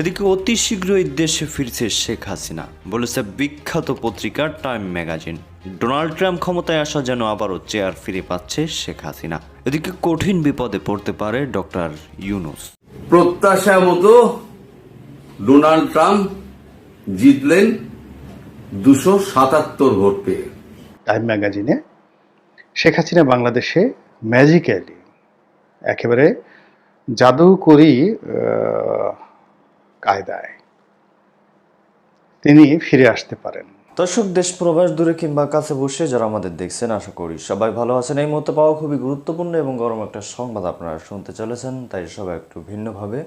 এদিকে অতি শীঘ্রই দেশে ফিরছে শেখ হাসিনা। বলেছে বিখ্যাত পত্রিকা টাইম ম্যাগাজিন। ডোনাল্ড ট্রাম্প ক্ষমতায় আসা যেন আবারও চেয়ার ফিরে পাচ্ছে শেখ হাসিনা। এদিকে কঠিন বিপদে পড়তে পারে ডক্টর ইউনুস। প্রত্যাশা মতো ডোনাল্ড ট্রাম্প জিতলেন দুশো সাতাত্তর ভোট পেয়ে। টাইম ম্যাগাজিনে শেখ হাসিনা বাংলাদেশে ম্যাজিক্যালি একেবারে জাদুকরি আহ, কায়দায় তিনি ফিরে আসতে পারেন। দর্শক, দেশ প্রবাস দূরে কিংবা কাছে বসে যারা আমাদের দেখছেন, আশা করি সবাই ভালো আছেন। এই মুহূর্তে পাওয়া খুবই গুরুত্বপূর্ণ এবং গরম একটা সংবাদ আপনারা শুনতে চলেছেন, তাই সবাই একটু ভিন্নভাবে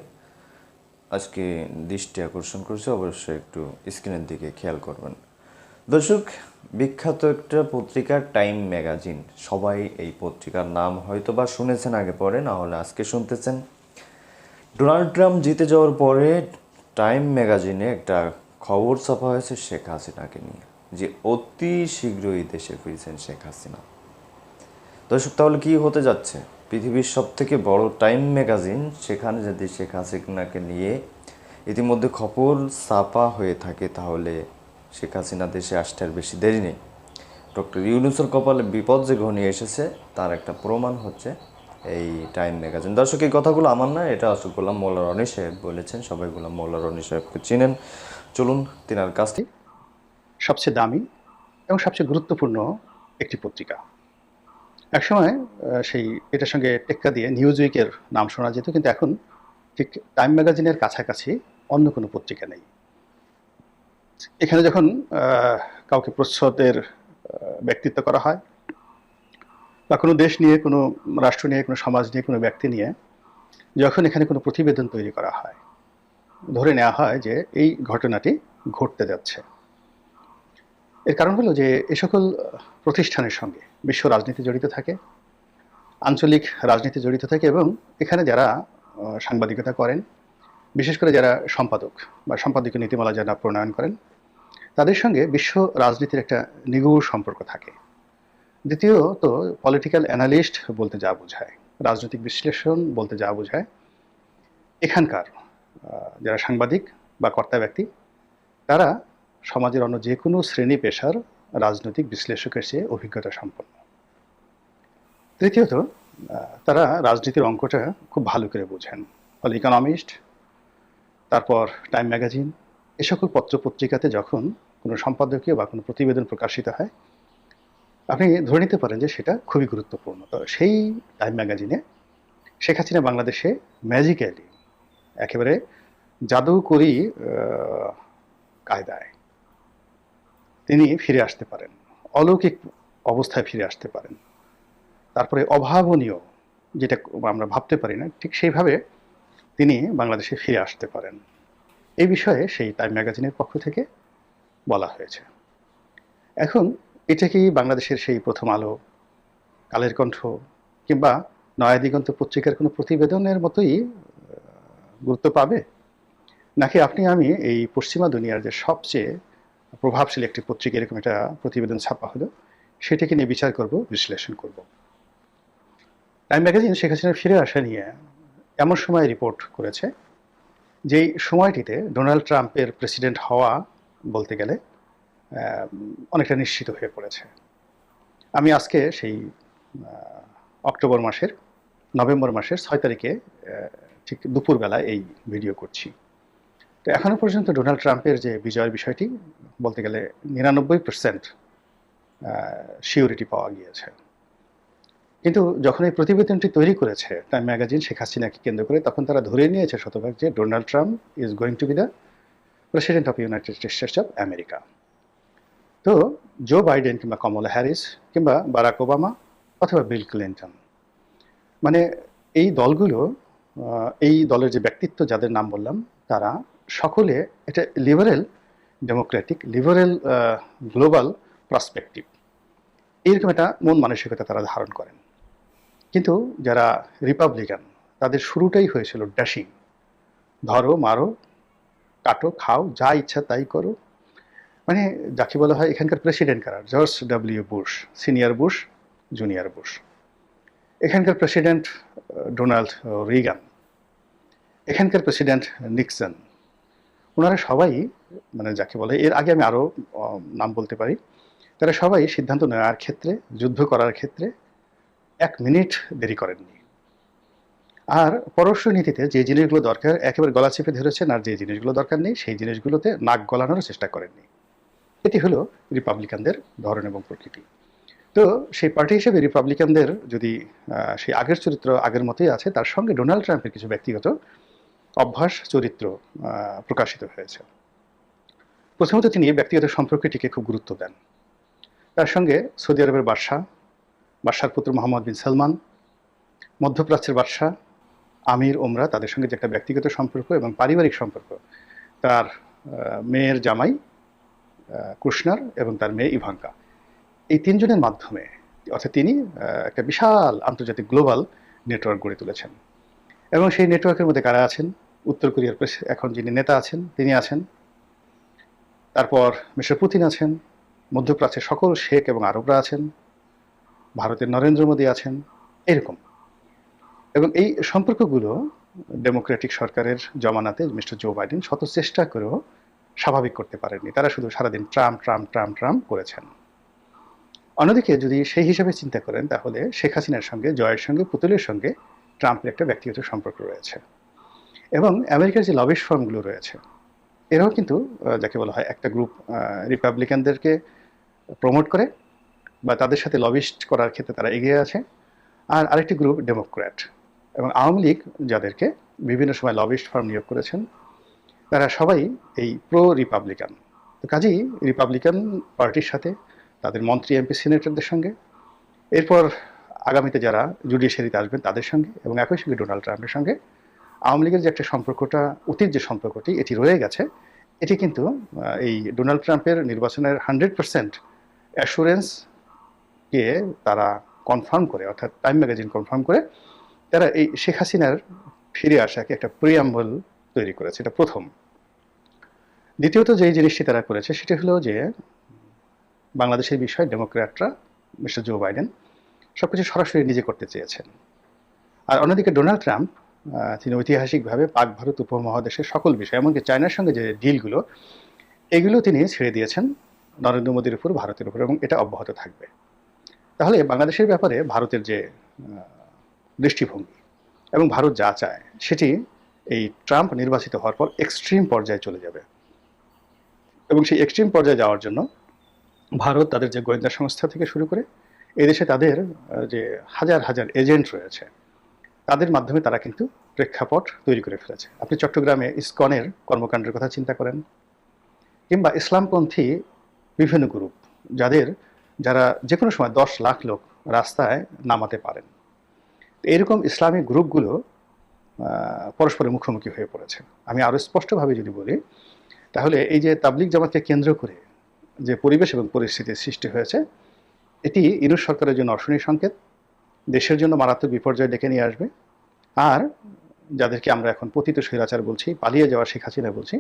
আজকে দৃষ্টি আকর্ষণ করছে। অবশ্যই একটু স্ক্রিনের দিকে খেয়াল করবেন। দর্শক, বিখ্যাত একটা পত্রিকা, টাইম ম্যাগাজিন। সবাই এই পত্রিকার নাম হয়তো বা শুনেছেন আগে পরে, না হলে আজকে শুনতেছেন। ডোনাল্ড ট্রাম্প জিতে যাওয়ার পরে টাইম ম্যাগাজিনে একটা খবর ছাপা হয়েছে শেখ হাসিনাকে নিয়ে, যে অতি শীঘ্রই দেশে ফিরছেন শেখ হাসিনা। দর্শক, তাহলে কি হতে যাচ্ছে? পৃথিবীর সব থেকে বড় টাইম ম্যাগাজিন সেখানে যদি শেখ হাসিনাকে নিয়ে ইতিমধ্যে খবর ছাপা হয়ে থাকে, তাহলে শেখ হাসিনা দেশে আসতে আর বেশি দেরি নেই। ডক্টর ইউনুসের কপালে বিপদ যে ঘনিয়ে এসেছে, তার একটা প্রমাণ হচ্ছে এই টাইম ম্যাগাজিন। দর্শক, এই কথাগুলো আমার না, এটা আসলে গোলাম মোল্লা রনি সাহেব বলেছেন, সবাই গোলাম মোল্লা রনি সাহেবকে চিনেন। চলুন, তিনার কাছ থেকে সবচেয়ে দামি এবং সবচেয়ে গুরুত্বপূর্ণ একটি পত্রিকা। একসময় সেই, এটার সঙ্গে টেক্কা দিয়ে নিউজ উইকের নাম শোনা যেত, কিন্তু এখন ঠিক টাইম ম্যাগাজিনের কাছাকাছি অন্য কোনো পত্রিকা নেই। এখানে যখন কাউকে প্রচ্ছদের ব্যক্তিত্ব করা হয় বা কোনো দেশ নিয়ে, কোনো রাষ্ট্র নিয়ে, কোনো সমাজ নিয়ে, কোনো ব্যক্তি নিয়ে যখন এখানে কোনো প্রতিবেদন তৈরি করা হয়, ধরে নেওয়া হয় যে এই ঘটনাটি ঘটতে যাচ্ছে। এর কারণ হলো যে এ সকল প্রতিষ্ঠানের সঙ্গে বিশ্ব রাজনীতি জড়িত থাকে, আঞ্চলিক রাজনীতি জড়িত থাকে এবং এখানে যারা সাংবাদিকতা করেন, বিশেষ করে যারা সম্পাদক বা সম্পাদকীয় নীতিমালা যারা প্রণয়ন করেন, তাদের সঙ্গে বিশ্ব রাজনীতির একটা নিগুড় সম্পর্ক থাকে। দ্বিতীয়ত পলিটিক্যাল অ্যানালিস্ট বলতে যা বোঝায়, রাজনৈতিক বিশ্লেষণ বলতে যা বোঝায়, এখানকার যারা সাংবাদিক বা কর্তা ব্যক্তি, তারা সমাজের অন্য যে কোনো শ্রেণি পেশার রাজনৈতিক বিশ্লেষকের চেয়ে অভিজ্ঞতা সম্পন্ন। তৃতীয়ত তারা রাজনীতির অঙ্কটা খুব ভালো করে বোঝেন। ফলে ইকোনমিস্ট তারপর টাইম ম্যাগাজিন এ সকল পত্র পত্রিকাতে যখন কোনো সম্পাদকীয় বা কোনো প্রতিবেদন প্রকাশিত হয় আপনি ধরে নিতে পারেন যে সেটা খুবই গুরুত্বপূর্ণ। তো সেই টাইম ম্যাগাজিনে শেখ হাসিনা বাংলাদেশে ম্যাজিক্যালি একেবারে জাদুকরি কায়দায় তিনি ফিরে আসতে পারেন, অলৌকিক অবস্থায় ফিরে আসতে পারেন। তারপরে অভাবনীয় যেটা আমরা ভাবতে পারি না, ঠিক সেইভাবে তিনি বাংলাদেশে ফিরে আসতে পারেন। এই বিষয়ে সেই টাইম ম্যাগাজিনের পক্ষ থেকে বলা হয়েছে। এখন এটা কি বাংলাদেশের সেই প্রথম আলো, কালের কণ্ঠ, কিংবা নয়া দিগন্ত পত্রিকার কোনো প্রতিবেদনের মতোই গুরুত্ব পাবে? নাকি আপনি, আমি এই পশ্চিমা দুনিয়ার যে সবচেয়ে প্রভাবশালী একটি পত্রিকা, এরকম একটা প্রতিবেদন ছাপা হলো, সেটাকে নিয়ে বিচার করব, বিশ্লেষণ করব। টাইম ম্যাগাজিন শেখ হাসিনার ফিরে আসা নিয়ে এমন সময় রিপোর্ট করেছে, যেই সময়টিতে ডোনাল্ড ট্রাম্পের প্রেসিডেন্ট হওয়া বলতে গেলে অনেকটা নিশ্চিত হয়ে পড়েছে। আমি আজকে সেই অক্টোবর মাসের, নভেম্বর মাসের ছয় তারিখে ঠিক দুপুরবেলায় এই ভিডিও করছি। তো এখনও পর্যন্ত ডোনাল্ড ট্রাম্পের যে বিজয়ের বিষয়টি, বলতে গেলে নিরানব্বই পার্সেন্ট সিওরিটি পাওয়া গিয়েছে। কিন্তু যখন এই প্রতিবেদনটি তৈরি করেছে টাইম ম্যাগাজিন শেখ হাসিনাকে কেন্দ্র করে, তখন তারা ধরে নিয়েছে শতভাগ যে Donald Trump is going to be the president of United States of America তো জো বাইডেন কিংবা কমলা হ্যারিস কিংবা বারাক ওবামা অথবা বিল ক্লিন্টন মানে এই দলগুলো এই দলের যে ব্যক্তিত্ব যাদের নাম বললাম, তারা সকলে এটা liberal democratic liberal global perspective এইরকম একটা মন মানসিকতা তারা ধারণ করেন। কিন্তু যারা রিপাবলিকান তাদের শুরুটাই হয়েছিল ড্যাশিং ধরো, মারো, কাটো, খাও, যা ইচ্ছা তাই করো। মানে যাকে বলা হয় এখানকার প্রেসিডেন্ট কারা? George W Bush senior Bush junior Bush এখানকার প্রেসিডেন্ট ডোনাল্ড রিগান এখানকার প্রেসিডেন্ট নিক্সন ওনারা সবাই মানে যাকে বলে, এর আগে আমি আরও নাম বলতে পারি। তারা সবাই সিদ্ধান্ত নেওয়ার ক্ষেত্রে, যুদ্ধ করার ক্ষেত্রে এক মিনিট দেরি করেননি। আর পররাষ্ট্র নীতিতে যে জিনিসগুলো দরকার, একেবারে গলা চেপে ধরেছেন, আর যে জিনিসগুলো দরকার নেই, সেই জিনিসগুলোতে নাক গলানোর চেষ্টা করেননি। এটি হলো রিপাবলিকানদের ধরন এবং প্রকৃতি। তো সেই পার্টি হিসেবে রিপাবলিকানদের যদি সেই আগের চরিত্র আগের মতোই আছে, তার সঙ্গে ডোনাল্ড ট্রাম্পের কিছু ব্যক্তিগত অভ্যাস, চরিত্র প্রকাশিত হয়েছে। প্রথমত তিনি ব্যক্তিগত সম্পর্কটিকে খুব গুরুত্ব দেন। তার সঙ্গে সৌদি আরবের বাদশাহ বাদশার পুত্র মোহাম্মদ বিন সালমান, মধ্যপ্রাচ্যের বাদশাহ, আমির ওমরা তাদের সঙ্গে যে একটা ব্যক্তিগত সম্পর্ক এবং পারিবারিক সম্পর্ক, তার মেয়ের জামাই কুশনার এবং তার মেয়ে ইভাঙ্কা। এই তিনজনের মাধ্যমে, অর্থাৎ তিনি একটা বিশাল আন্তর্জাতিক গ্লোবাল নেটওয়ার্ক গড়ে তুলেছেন। এবং সেই নেটওয়ার্কের মধ্যে কারা আছেন? উত্তর কোরিয়ার এখন যিনি নেতা আছেন, তিনি আছেন। তারপর মিস্টার পুতিন আছেন, মধ্যপ্রাচ্যের সকল শেখ এবং আরবরা আছেন, ভারতের নরেন্দ্র মোদী আছেন, এরকম। এবং এই সম্পর্কগুলো ডেমোক্রেটিক সরকারের জমানাতে মিস্টার জো বাইডেন শত চেষ্টা করেও স্বাভাবিক করতে পারেননি। তারা শুধু সারাদিন ট্রাম্প ট্রাম্প ট্রাম্প ট্রাম্প করেছেন। অন্যদিকে যদি সেই হিসাবে চিন্তা করেন, তাহলে শেখ হাসিনার সঙ্গে, জয়ের সঙ্গে, পুতুলের সঙ্গে ট্রাম্পের একটা ব্যক্তিগত সম্পর্ক রয়েছে। এবং আমেরিকার যে লবিশ ফার্মগুলো রয়েছে, এরাও কিন্তু যাকে বলা হয় একটা গ্রুপ রিপাবলিকানদেরকে প্রমোট করে বা তাদের সাথে লবিস্ট করার ক্ষেত্রে তারা এগিয়ে আছে। আর আরেকটি গ্রুপ ডেমোক্র্যাট। এবং আওয়ামী লীগ যাদেরকে বিভিন্ন সময় লবিস্ট ফার্ম নিয়োগ করেছেন তারা সবাই এই প্রো রিপাবলিকান তো কাজেই রিপাবলিকান পার্টির সাথে তাদের মন্ত্রী এমপি সিনেটরদের সঙ্গে। এরপর আগামীতে যারা জুডিশিয়ারিতে আসবেন তাদের সঙ্গে এবং একই সঙ্গে ডোনাল্ড ট্রাম্পের সঙ্গে আওয়ামী লীগের যে একটা সম্পর্কটা, অতীত যে সম্পর্কটি, এটি রয়ে গেছে। এটি কিন্তু এই ডোনাল্ড ট্রাম্পের নির্বাচনের হান্ড্রেড পার্সেন্ট অ্যাসুরেন্সকে তারা কনফার্ম করে, অর্থাৎ টাইম ম্যাগাজিন কনফার্ম করে, তারা এই শেখ হাসিনার ফিরে আসাকে একটা প্রিয়াম্বল তৈরি করেছে, এটা প্রথম। দ্বিতীয়ত যে জিনিসটি তারা করেছে, সেটি হলো যে বাংলাদেশের বিষয়ে ডেমোক্র্যাটরা, মিস্টার জো বাইডেন সব কিছু সরাসরি নিজে করতে চেয়েছেন। আর অন্যদিকে ডোনাল্ড ট্রাম্প তিনি ঐতিহাসিকভাবে পাক ভারত উপমহাদেশের সকল বিষয়, এমনকি চায়নার সঙ্গে যে ডিলগুলো, এগুলো তিনি ছেড়ে দিয়েছেন নরেন্দ্র মোদীর উপর, ভারতের উপর, এবং এটা অব্যাহত থাকবে। তাহলে বাংলাদেশের ব্যাপারে ভারতের যে দৃষ্টিভঙ্গি, এবং ভারত যা চায়, সেটি এই ট্রাম্প নির্বাচিত হওয়ার পর এক্সট্রিম পর্যায়ে চলে যাবে। এবং সেই এক্সট্রিম পর্যায়ে যাওয়ার জন্য ভারত তাদের যে গোয়েন্দা সংস্থা থেকে শুরু করে এদেশে তাদের যে হাজার হাজার এজেন্ট রয়েছে, তাদের মাধ্যমে তারা কিন্তু প্রেক্ষাপট তৈরি করে ফেলেছে। আপনি চট্টগ্রামে ইসকনের কর্মকাণ্ডের কথা চিন্তা করেন, কিংবা ইসলামপন্থী বিভিন্ন গ্রুপ যাদের, যারা যে কোনো সময় দশ লাখ লোক রাস্তায় নামাতে পারেন। এরকম ইসলামিক গ্রুপগুলো পরস্পরের মুখোমুখি হয়ে পড়েছে। আমি আরও স্পষ্টভাবে যদি বলি, তাহলে এই যে তাবলিক জামাতকে কেন্দ্র করে যে পরিবেশ এবং পরিস্থিতির সৃষ্টি হয়েছে, এটি ইরুশ সরকারের জন্য অশনি সংকেত, দেশের জন্য মারাত্মক বিপর্যয় ডেকে নিয়ে আসবে। আর যাদেরকে আমরা এখন পতিত স্বৈরাচার বলছি, পালিয়ে যাওয়া শেখ হাসিনা বলছি,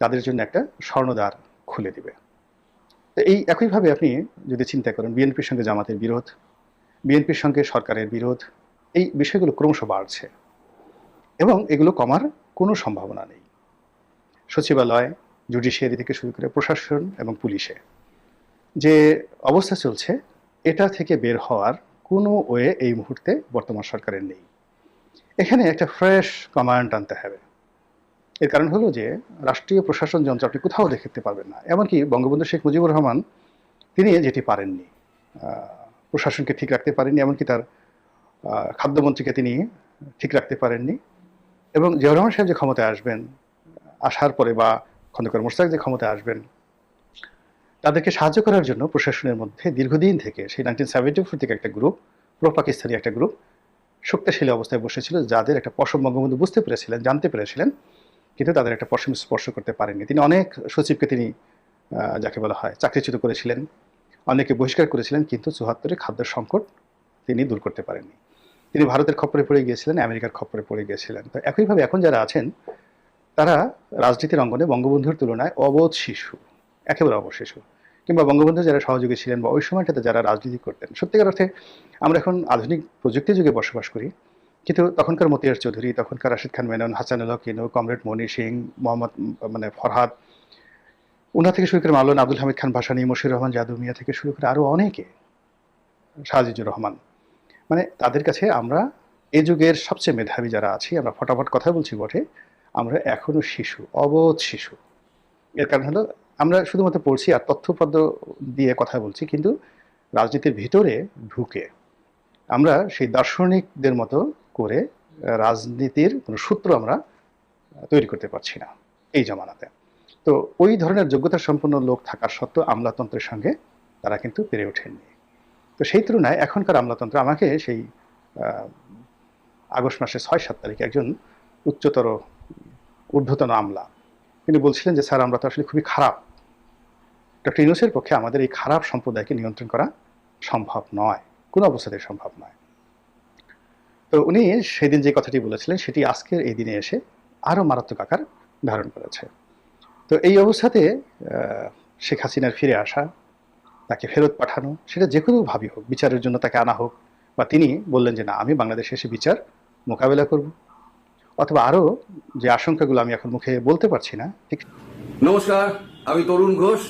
তাদের জন্য একটা স্বর্ণদ্বার খুলে দিবে। এই একইভাবে আপনি যদি চিন্তা করেন, বিএনপির সঙ্গে জামাতের বিরোধ, বিএনপির সঙ্গে সরকারের বিরোধ, এই বিষয়গুলো ক্রমশ বাড়ছে। এবং এগুলো কমার কোনো সম্ভাবনা নেই। সচিবালয় জুডিশিয়ারি থেকে শুরু করে প্রশাসন এবং পুলিশে। যে অবস্থা চলছে, এটা থেকে বের হওয়ার কোনো ওয়ে এই মুহূর্তে বর্তমান সরকারের নেই। এখানে একটা ফ্রেশ কমান্ড আনতে হবে। এর কারণ হলো যে, রাষ্ট্রীয় প্রশাসন যন্ত্র আপনি কোথাও দেখতে পারবেন না। এমনকি বঙ্গবন্ধু শেখ মুজিবুর রহমান, তিনি যেটি পারেননি প্রশাসনকে ঠিক রাখতে পারেননি, এমনকি তার খাদ্যমন্ত্রীকে তিনি ঠিক রাখতে পারেননি। এবং জিয়াউর রহমান সাহেব যে ক্ষমতায় আসবেন, আসার পরে বা খন্দকার মোশতাক যে ক্ষমতায় আসবেন, তাদেরকে সাহায্য করার জন্য প্রশাসনের মধ্যে দীর্ঘদিন থেকে সেই নাইনটিন সেভেন্টি ফোর থেকে একটা গ্রুপ প্রো পাকিস্তানি একটা গ্রুপ শক্তিশালী অবস্থায় বসেছিল, যাদের একটা পশম বঙ্গবন্ধু বুঝতে পেরেছিলেন, জানতে পেরেছিলেন, কিন্তু তাদের একটা পশম স্পর্শ করতে পারেননি। তিনি অনেক সচিবকে তিনি যাকে বলা হয় চাকরিচ্যুত করেছিলেন অনেকে বহিষ্কার করেছিলেন, কিন্তু চুহাত্তরে খাদ্য সংকট তিনি দূর করতে পারেননি। তিনি ভারতের খপ্পরে পড়ে গিয়েছিলেন, আমেরিকার খপ্পরে পড়ে গিয়েছিলেন। তো একইভাবে এখন যারা আছেন, তারা রাজনীতির অঙ্গনে বঙ্গবন্ধুর তুলনায় অবোধ শিশু, একেবারে অবোধ শিশু। কিংবা বঙ্গবন্ধু যারা সহযোগী ছিলেন বা ওই সময়টাতে যারা রাজনীতি করতেন, সত্যিকার অর্থে আমরা এখন আধুনিক প্রযুক্তি যুগে বসবাস করি, কিন্তু তখনকার মতিয়ার চৌধুরী, তখনকার রাশিদ খান মেনন হাসানুল হক ইনু কমরেড মনি সিং, মোহাম্মদ মানে ফরহাদ ওনা থেকে শুরু করে মাওলান আব্দুল হামিদ খান ভাসানী মশির রহমান জাদু মিয়া থেকে শুরু করে আরও অনেকে শাহজিজুর রহমান মানে তাদের কাছে আমরা এ যুগের সবচেয়ে মেধাবী যারা আছি, আমরা ফটাফট কথা বলছি বটে, আমরা এখনও শিশু, অবোধ শিশু। এর কারণ হলো, আমরা শুধুমাত্র পড়ছি আর তথ্যপদ্য দিয়ে কথা বলছি, কিন্তু রাজনীতির ভিতরে ঢুকে আমরা সেই দার্শনিকদের মতো করে রাজনীতির কোনো সূত্র আমরা তৈরি করতে পারছি না এই জমানাতে। তো ওই ধরনের যোগ্যতা সম্পন্ন লোক থাকার সত্ত্বেও আমলাতন্ত্রের সঙ্গে তারা কিন্তু পেরে ওঠেননি। তো সেই তুলনায় এখনকার আমলাতন্ত্র আমাকে সেই আগস্ট মাসের ছয় সাত তারিখে একজন উচ্চতর ঊর্ধ্বতন আমলা। তিনি বলছিলেন যে, স্যার, আমরা তো আসলে খুবই খারাপ। ডক্টর ইউনুসের পক্ষে আমাদের এই খারাপ সম্প্রদায়কে নিয়ন্ত্রণ করা সম্ভব নয়। কোনো অবস্থাতেই সম্ভব নয়। তো উনি সেদিন যে কথাটি বলেছিলেন, সেটি আজকের এই দিনে এসে আরও মারাত্মক আকার ধারণ করেছে। তো এই অবস্থাতে শেখ হাসিনার ফিরে আসা তাকে ফেরত পাঠানো, সেটা যে কোনোভাবেই হোক, বিচারের জন্য তাকে আনা হোক, বা তিনি বললেন যে না, আমি বাংলাদেশে এসে বিচার মোকাবেলা করব। অথবা আরও যে আশঙ্কাগুলো আমি এখন মুখে বলতে পারছি না, ঠিক নমস্কার, আমি তরুণ ঘোষ।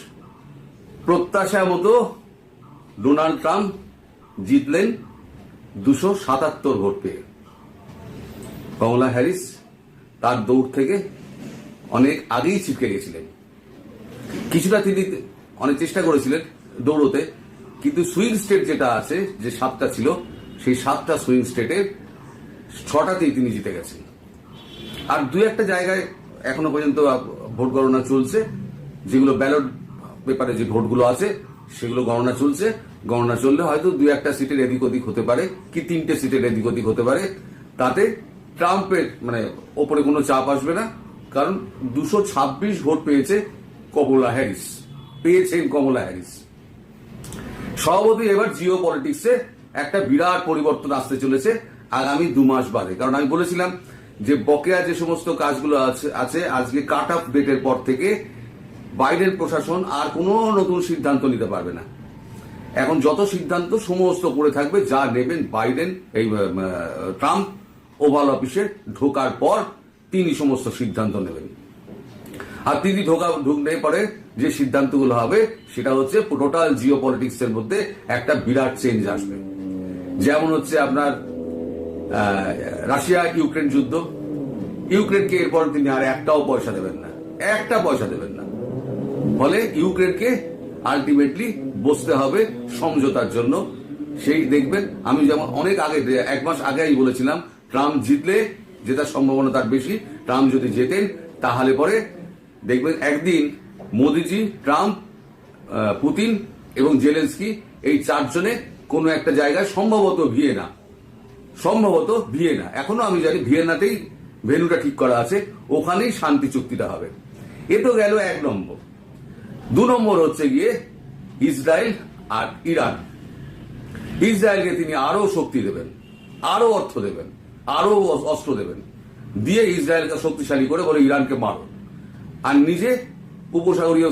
প্রত্যাশা মতো ডোনাল্ড ট্রাম্প জিতলেন দুশো সাতাত্তর ভোট পেয়ে। কমলা হ্যারিস তার দৌড় থেকে অনেক আগেই ছিটকে গেছিলেন। কিছুটা তিনি অনেক চেষ্টা করেছিলেন দৌড়তে, কিন্তু সুইং স্টেট যেটা আছে, যে সাতটা ছিল, সেই সাতটা সুইং স্টেটের ছটাতেই তিনি জিতে গেছেন। আর দু একটা জায়গায় এখনও পর্যন্ত ভোট গণনা চলছে, যেগুলো ব্যালট পেপারে যে ভোটগুলো আছে, সেগুলো গণনা চলছে। গণনা চললে হয়তো দু একটা সিটের এদিক ওদিক হতে পারে, কি তিনটে সিটের এদিক ওদিক হতে পারে। তাতে ট্রাম্পের মানে ওপরে কোনো চাপ আসবে না, কারণ দুশো ছাব্বিশ ভোট পেয়েছে কমলা হ্যারিস, পেয়েছেন কমলা হ্যারিস। স্বভাবতই এবার জিও পলিটিক্সে একটা বিরাট পরিবর্তন আসতে চলেছে আগামী দু মাস বাদে। কারণ আমি বলেছিলাম যে বকেয়া যে সমস্ত কাজগুলো আছে আজকে কাট অফ ডেটের পর থেকে বাইডেন প্রশাসন আর কোনো নতুন সিদ্ধান্ত নিতে পারবে না। এখন যত সিদ্ধান্ত সমস্ত করে থাকবে, যা নেবেন বাইডেন, এই ট্রাম্প, ওভাল অফিসে ঢোকার পর তিনি সমস্ত সিদ্ধান্ত নেবেন। আর তিনি ঢোকা ঢুকলে পরে যে সিদ্ধান্তগুলো হবে, সেটা হচ্ছে টোটাল জিও পলিটিক্স এর মধ্যে একটা বিরাট চেঞ্জ আসবে। যেমন হচ্ছে আপনার রাশিয়া, ইউক্রেন যুদ্ধ। ইউক্রেনকে এরপর তিনি আর একটাও পয়সা দেবেন না। একটা পয়সা দেবেন না। ফলে ইউক্রেনকে আলটিমেটলি বসতে হবে সমঝোতার জন্য। সেই দেখবেন, আমি যেমন অনেক আগে, এক মাস আগে আমি বলেছিলাম, ট্রাম্প জিতলে জেতার সম্ভাবনা তার বেশি, ট্রাম্প যদি জেতেন, তাহলে পরে দেখবেন একদিন মোদিজি, ট্রাম্প পুতিন এবং জেলেন্সকি এই চারজনে কোনো একটা জায়গায় সম্ভবত ভিয়েনা। সম্ভবত ভিয়েনা। এখনও আমি জানি ভিয়েনাতেই ভেনুটা ঠিক করা আছে, ওখানেই শান্তি চুক্তিটা হবে। এ তো গেল এক নম্বর। দু নম্বর হচ্ছে গিয়ে ইসরায়েল আর ইরান। ইসরায়েলকে তিনি আরও শক্তি দেবেন আরও অর্থ দেবেন আরও অস্ত্র দেবেন। দিয়ে ইসরায়েলকে শক্তিশালী করে বলে ইরানকে মারো। আর নিজে উপসাগরীয়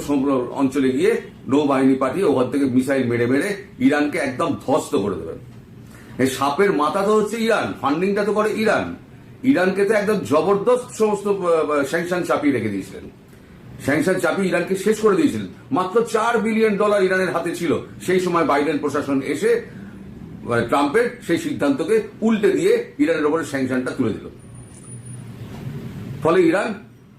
অঞ্চলে গিয়ে নৌবাহিনী পাঠিয়ে ওখান থেকে মিসাইল মেরে মেরে ইরানকে একদম ধ্বস্ত করে দেবেন। এই সাপের মাথা তো হচ্ছে ইরান ফান্ডিংটা তো করে ইরান। ইরানকে তো একদম জবরদস্ত সমস্ত স্যাংশন চাপিয়ে রেখে দিয়েছিলেন। স্যাংশন চাপিয়ে ইরানকে শেষ করে দিয়েছিলেন। মাত্র চার বিলিয়ন ডলার ইরানের হাতে ছিল। সেই সময় বাইডেন প্রশাসন এসে ট্রাম্পের সেই সিদ্ধান্তকে উল্টে দিয়ে ইরানের ওপরে স্যাংশনটা তুলে দিল। ফলে ইরান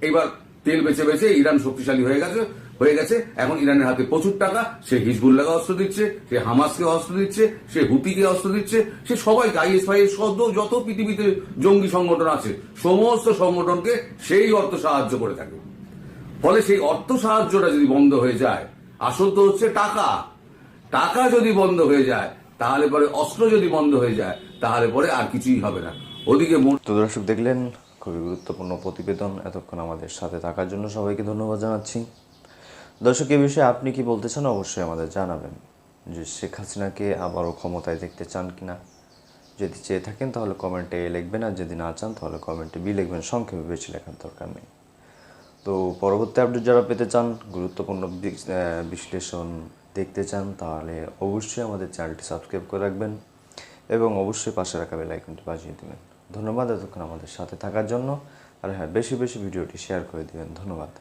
এবার তেল বেচে বেচে ইরান শক্তিশালী হয়ে গেছে হয়ে গেছে। এখন ইরানের হাতে প্রচুর টাকা, সে হিজবুল্লাহকে অস্ত্র দিচ্ছে, সে হামাসকে অস্ত্র দিচ্ছে, সে হুতিকে অস্ত্র দিচ্ছে, সে সবাইকে আইএসআই সদ্য যত পৃথিবীতে জঙ্গি সংগঠন আছে, সমস্ত সংগঠনকে সেই অর্থ সাহায্য করে থাকে। ফলে সেই অর্থ সাহায্যটা যদি বন্ধ হয়ে যায়, আসল তো হচ্ছে টাকা। টাকা যদি বন্ধ হয়ে যায়, তাহলে পরে অস্ত্র যদি বন্ধ হয়ে যায়, তাহলে পরে আর কিছুই হবে না। ওদিকে দর্শক দেখলেন খুবই গুরুত্বপূর্ণ প্রতিবেদন এতক্ষণ আমাদের সাথে থাকার জন্য সবাইকে ধন্যবাদ জানাচ্ছি। দর্শক, এ বিষয়ে আপনি কি বলতে চান অবশ্যই আমাদের জানাবেন যে শেখ হাসিনাকে আবারও ক্ষমতায় দেখতে চান কি না যদি চেয়ে থাকেন তাহলে কমেন্টে এ লিখবেন, আর যদি না চান তাহলে কমেন্টে বি লিখবেন, সংক্ষেপে বেশি লেখার দরকার নেই। তো পরবর্তী আপডেট যারা পেতে চান, গুরুত্বপূর্ণ বিশ্লেষণ দেখতে চান, তাহলে অবশ্যই আমাদের চ্যানেলটি সাবস্ক্রাইব করে রাখবেন এবং অবশ্যই পাশে রাখা বেল আইকনটি বাজিয়ে দেবেন। ধন্যবাদ এতক্ষণ আমাদের সাথে থাকার জন্য। আর হ্যাঁ বেশি বেশি ভিডিওটি শেয়ার করে দিবেন। ধন্যবাদ।